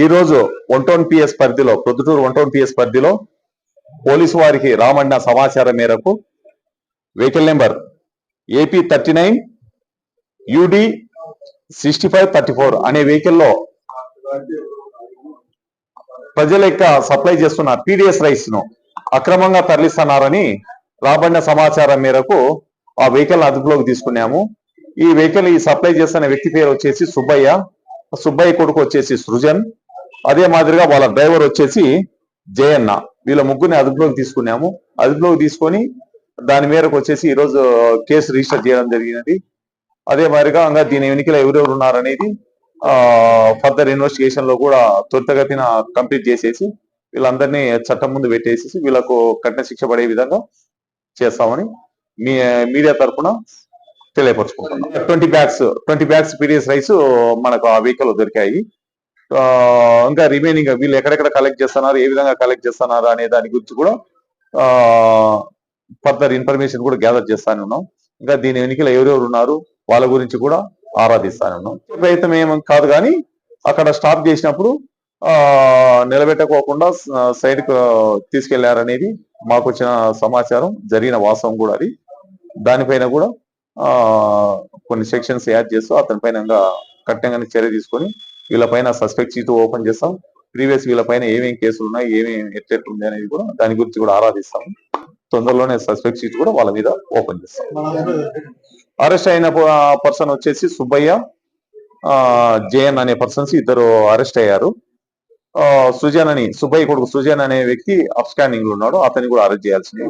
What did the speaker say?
ఈ రోజు one town PS పరిధిలో ప్రొద్దుటూరు వన్ టౌన్ పిఎస్ పరిధిలో పోలీసు వారికి రామన్న సమాచారం మేరకు vehicle number AP thirty nine UD sixty five thirty four అనే వెహికల్లో ప్రజల యొక్క సప్లై చేస్తున్న పీడిఎస్ రైస్ను అక్రమంగా తరలిస్తున్నారని రాబడిన సమాచారం మేరకు ఆ వెహికల్ అదుపులోకి తీసుకున్నాము. ఈ వెహికల్ ఈ సప్లై చేస్తున్న వ్యక్తి పేరు వచ్చేసి సుబ్బయ్య. సుబ్బయ్య కొడుకు వచ్చేసి సృజన్. అదే మాదిరిగా వాళ్ళ డ్రైవర్ వచ్చేసి జయన్న. వీళ్ళ ముగ్గురిని అదుపులోకి తీసుకున్నాము. అదుపులోకి తీసుకొని దాని మేరకు వచ్చేసి ఈ రోజు కేసు రిజిస్టర్ చేయడం జరిగినది. అదే మాదిరిగా ఇంకా దీని వెనుకల ఎవరెవరు ఉన్నారనేది ఫర్దర్ ఇన్వెస్టిగేషన్లో కూడా త్వరితగతిన కంప్లీట్ చేసేసి వీళ్ళందరినీ చట్టం ముందు పెట్టేసి వీళ్ళకు కఠిన శిక్ష పడే విధంగా చేస్తామని మీ మీడియా తరఫున తెలియపరచుకుంటున్నాం. Twenty bags twenty bags PDS rice మనకు ఆ వెహికల్ దొరికాయి. ఇంకా రిమైనింగ్ వీళ్ళు ఎక్కడెక్కడ కలెక్ట్ చేస్తున్నారు ఏ విధంగా కలెక్ట్ చేస్తున్నారు అనే దాని గురించి కూడా ఫర్దర్ ఇన్ఫర్మేషన్ కూడా గ్యాదర్ చేస్తానే ఉన్నాం. ఇంకా దీని వెనుకల ఎవరెవరు ఉన్నారు వాళ్ళ గురించి కూడా ఆరాధిస్తానే ఉన్నాం. ప్రయత్నం ఏం కాదు కానీ అక్కడ స్టాప్ చేసినప్పుడు ఆ నిలబెట్టకోకుండా సైడ్కు తీసుకెళ్ళారనేది మాకు వచ్చిన సమాచారం జరిగిన వాస్తవం కూడా అది. దానిపైన కూడా ఆ కొన్ని సెక్షన్స్ యాడ్ చేస్తూ అతని పైన ఇంకా కఠినంగానే చర్య తీసుకొని వీళ్ళ పైన సస్పెక్ట్ షీట్ ఓపెన్ చేస్తాం. ప్రీవియస్ వీళ్ళ పైన ఏమేమి కేసులు ఉన్నాయి ఏమేమి ఎట్లెట్లుంది అనేది కూడా దాని గురించి కూడా ఆరాధిస్తాం. తొందరలోనే సస్పెక్ట్ షీట్ కూడా వాళ్ళ మీద ఓపెన్ చేస్తాం. అరెస్ట్ అయిన పర్సన్ వచ్చేసి సుబ్బయ్య ఆ జేఎన్ అనే పర్సన్స్ ఇద్దరు అరెస్ట్ అయ్యారు. సుజన్ అని సుబ్బయ్య కొడుకు సుజన్ అనే వ్యక్తి అప్స్టాండింగ్లో ఉన్నాడు. అతన్ని కూడా అరెస్ట్ చేయాల్సింది.